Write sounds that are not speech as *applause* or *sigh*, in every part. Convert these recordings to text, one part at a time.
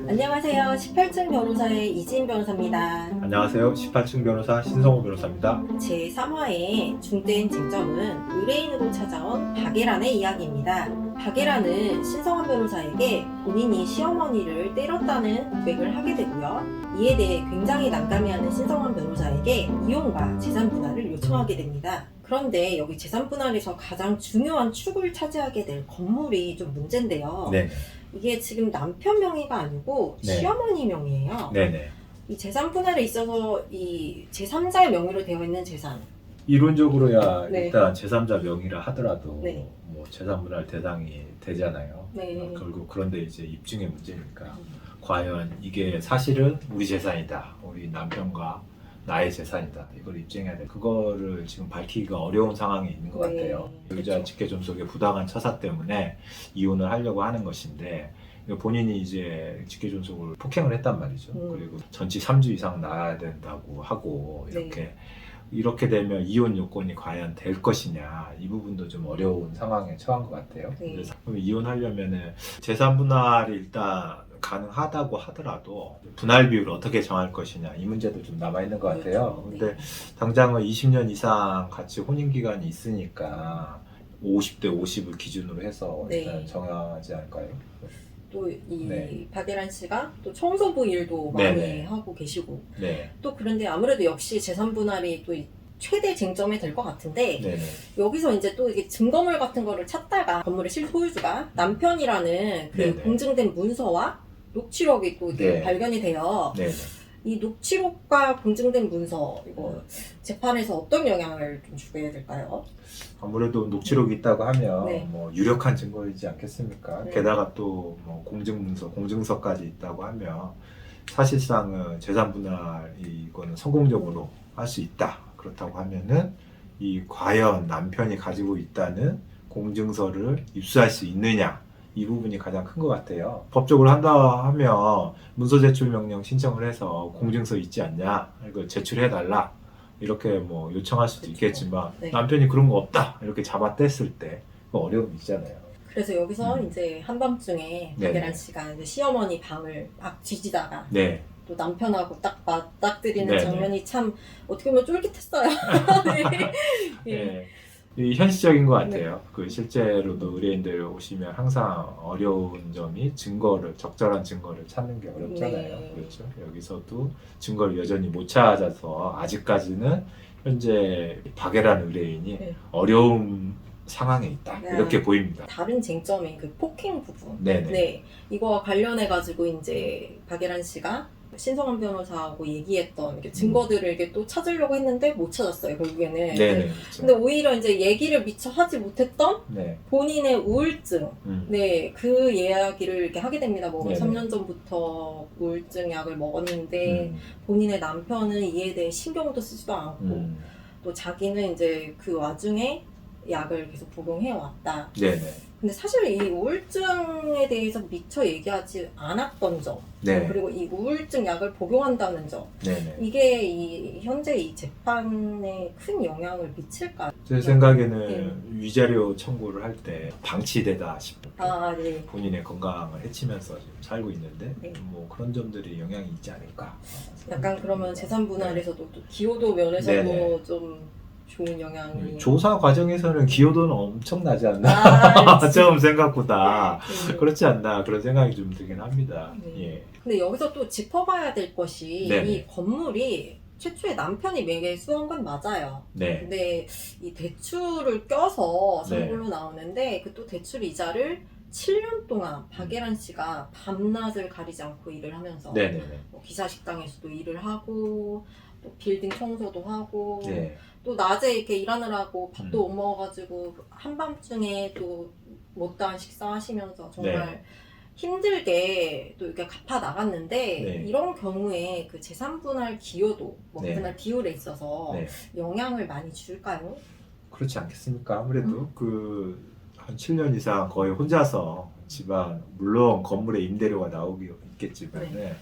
안녕하세요. 18층 변호사의 이지인 변호사입니다. 안녕하세요. 18층 변호사 신성호 변호사입니다. 제 3화의 중대인 쟁점은 의뢰인으로 찾아온 박예란의 이야기입니다. 박예란은 신성환 변호사에게 본인이 시어머니를 때렸다는 고백을 하게 되고요. 이에 대해 굉장히 난감해하는 신성환 변호사에게 이혼과 재산 분할을 요청하게 됩니다. 그런데 여기 재산 분할에서 가장 중요한 축을 차지하게 될 건물이 좀 문제인데요. 네, 이게 지금 남편 명의가 아니고 네. 시어머니 명의예요. 네, 네. 이 재산 분할에 있어서 이 제3자의 명의로 되어 있는 재산. 이론적으로야 네. 일단 제3자 명의라 하더라도 네. 뭐 재산 분할 대상이 되잖아요. 네. 어, 결국 그런데 이제 입증의 문제니까 음. 과연 이게 사실은 우리 재산이다. 우리 남편과 나의 재산이다. 이걸 입증해야 돼. 그거를 지금 밝히기가 어려운 상황에 있는 것 네. 같아요. 의자 그렇죠. 직계 존속의 부당한 처사 때문에 이혼을 하려고 하는 것인데 본인이 이제 직계 존속을 폭행을 했단 말이죠. 음. 그리고 전치 3주 이상 나야 된다고 하고 이렇게 이렇게 되면 이혼 요건이 과연 될 것이냐 이 부분도 좀 어려운 상황에 처한 것 같아요. 네. 그래서 이혼하려면은 재산 분할이 일단 가능하다고 하더라도 분할 비율을 어떻게 정할 것이냐 이 문제도 좀 남아 있는 것 같아요. 그렇죠. 근데 당장은 20년 이상 같이 혼인 기간이 있으니까 50대 50을 기준으로 해서 네. 일단 정하지 않을까요? 또이 네. 박예란 씨가 또 청소부 일도 네, 많이 네. 하고 계시고 네, 또 그런데 아무래도 역시 재산 분할이 또이 최대 쟁점이 될 것 같은데 네, 네, 여기서 이제 또 이게 증거물 같은 거를 찾다가 건물의 실소유주가 남편이라는 그 네, 네. 공증된 문서와 녹취록이 또 이렇게 네. 발견이 돼요. 네, 이 녹취록과 공증된 문서 이거 재판에서 어떤 영향을 좀 주게 될까요? 아무래도 녹취록이 있다고 하면 네. 뭐 유력한 증거이지 않겠습니까? 네. 게다가 또 뭐 공증 문서, 공증서까지 있다고 하면 사실상은 재산 분할 이거는 성공적으로 할 수 있다. 그렇다고 하면은 이 과연 남편이 가지고 있다는 공증서를 입수할 수 있느냐 이 부분이 가장 큰 것 같아요. 법적으로 한다 하면 문서 제출 명령 신청을 해서 공증서 있지 않냐 이거 제출해 달라 이렇게 뭐 요청할 수도. 있겠지만 네. 남편이 그런 거 없다 이렇게 잡아뗐을 때그 어려움이 있잖아요. 그래서 여기서 음. 이제 한밤중에. 박예란 씨가 이제 시어머니 방을 막 뒤지다가 네, 또 남편하고 딱 맞닥뜨리는 네네. 장면이 참 어떻게 보면 쫄깃했어요. *laughs* *laughs* 네. 예. 네. 이 현실적인 것 같아요. 그 실제로도 의뢰인들 오시면 항상 어려운 점이 증거를 적절한 증거를 찾는 게 어렵잖아요. 네. 그렇죠. 여기서도 증거를 여전히 못 찾아서 아직까지는 현재 박예란 의뢰인이 네. 어려운 상황에 있다 네. 이렇게 보입니다. 다른 쟁점인 그 폭행 부분. 네네. 네. 이거와 관련해 가지고 이제 박예란 씨가 신성한 변호사하고 얘기했던 이렇게 증거들을 이렇게 또 찾으려고 했는데 못 찾았어요 결국에는. 네네. 그렇죠. 근데 오히려 이제 얘기를 미처 하지 못했던 네. 본인의 우울증, 음. 네, 그 이야기를 이렇게 하게 됩니다. 뭐 네네. 3년 전부터 우울증 약을 먹었는데 음. 본인의 남편은 이에 대해 신경도 쓰지도 않고 음. 또 자기는 이제 그 와중에 약을 계속 복용해 왔다. 네네. 근데 사실 이 우울증에 대해서 미처 얘기하지 않았던 점, 네. 그리고 이 우울증 약을 복용한다는 점, 네네. 이게 이 현재 이 재판에 큰 영향을 미칠까? 제 생각에는 네. 위자료 청구를 할 때 방치되다 싶은 아, 네. 본인의 건강을 해치면서 지금 살고 있는데 네. 뭐 그런 점들이 영향이 있지 않을까. 약간 그러면 재산 분할에서도 또 기여도 면에서도 네네. 좀 좋은 영향이 네. 조사 과정에서는 기여도는 엄청 나지 않나. 아, *laughs* 처음 생각보다 네. 그렇지 않나 그런 생각이 좀 들긴 합니다. 네. 예. 근데 여기서 또 짚어봐야 될 것이 네네. 이 건물이 최초에 남편이 매수한 건 맞아요. 네. 근데 이 대출을 껴서 네. 선불로 나오는데 그 또 대출 이자를 7년 동안 박예란 씨가 밤낮을 가리지 않고 일을 하면서 네네네. 뭐 기사 식당에서도 일을 하고 또 빌딩 청소도 하고 네. 또 낮에 이렇게 일하느라고 밥도 음. 못 먹어가지고 한밤중에 또 못다한 식사하시면서 정말 네. 힘들게 또 이렇게 갚아 나갔는데 네. 이런 경우에 그 재산 분할 기여도 뭐 네. 분할 비율에 있어서 네. 영향을 많이 줄까요? 그렇지 않겠습니까? 아무래도 음. 그한 7년 이상 거의 혼자서 집안 물론 건물에 임대료가 나오기 있겠지만 네.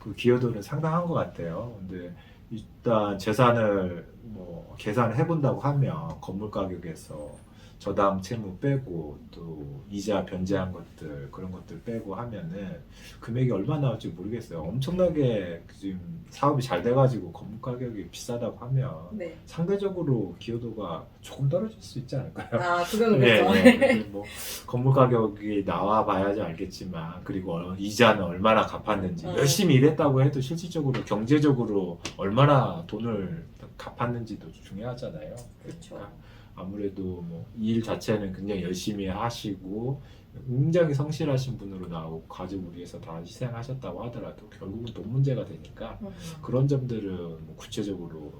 그 기여도는 상당한 것 같아요. 근데 일단 재산을 뭐 계산을 해본다고 하면 건물 가격에서 저당 채무 빼고 또 이자 변제한 것들 그런 것들 빼고 하면은 금액이 얼마 나올지 모르겠어요. 엄청나게 지금 사업이 잘 돼가지고 건물 가격이 비싸다고 하면 네. 상대적으로 기여도가 조금 떨어질 수 있지 않을까요? 아, 그건 네, 그렇죠. 네. 근데 뭐 건물 가격이 나와 봐야지 알겠지만 그리고 어, 이자는 얼마나 갚았는지 음. 열심히 일했다고 해도 실질적으로 경제적으로 얼마나 돈을 갚았는지도 중요하잖아요. 그렇죠. 그러니까 아무래도 뭐 일 자체는 굉장히 열심히 하시고 굉장히 성실하신 분으로 나오고 가족을 위해서 다 희생하셨다고 하더라도 결국은 돈 문제가 되니까 음. 그런 점들은 뭐 구체적으로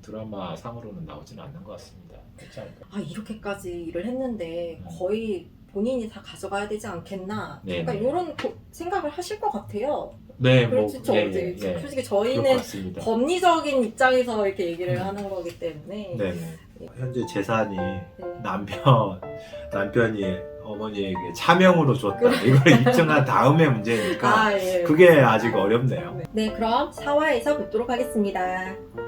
드라마 상으로는 나오지는 않는 것 같습니다. 그렇지 않을까? 아, 이렇게까지 일을 했는데 음. 거의 본인이 다 가져가야 되지 않겠나? 네, 약간 네. 이런 고- 생각을 하실 것 같아요. 네, 뭐 그렇죠. 예, 예, 예. 솔직히 저희는. 법리적인 입장에서 이렇게 얘기를 음. 하는 거기 때문에 네, 네. 현재 재산이 네. 남편 *laughs* 남편이 어머니에게 차명으로 줬다. 이걸 입증한 다음의 문제니까 아, 예. 그게 아직 어렵네요. 네, 그럼 4화에서 뵙도록 하겠습니다.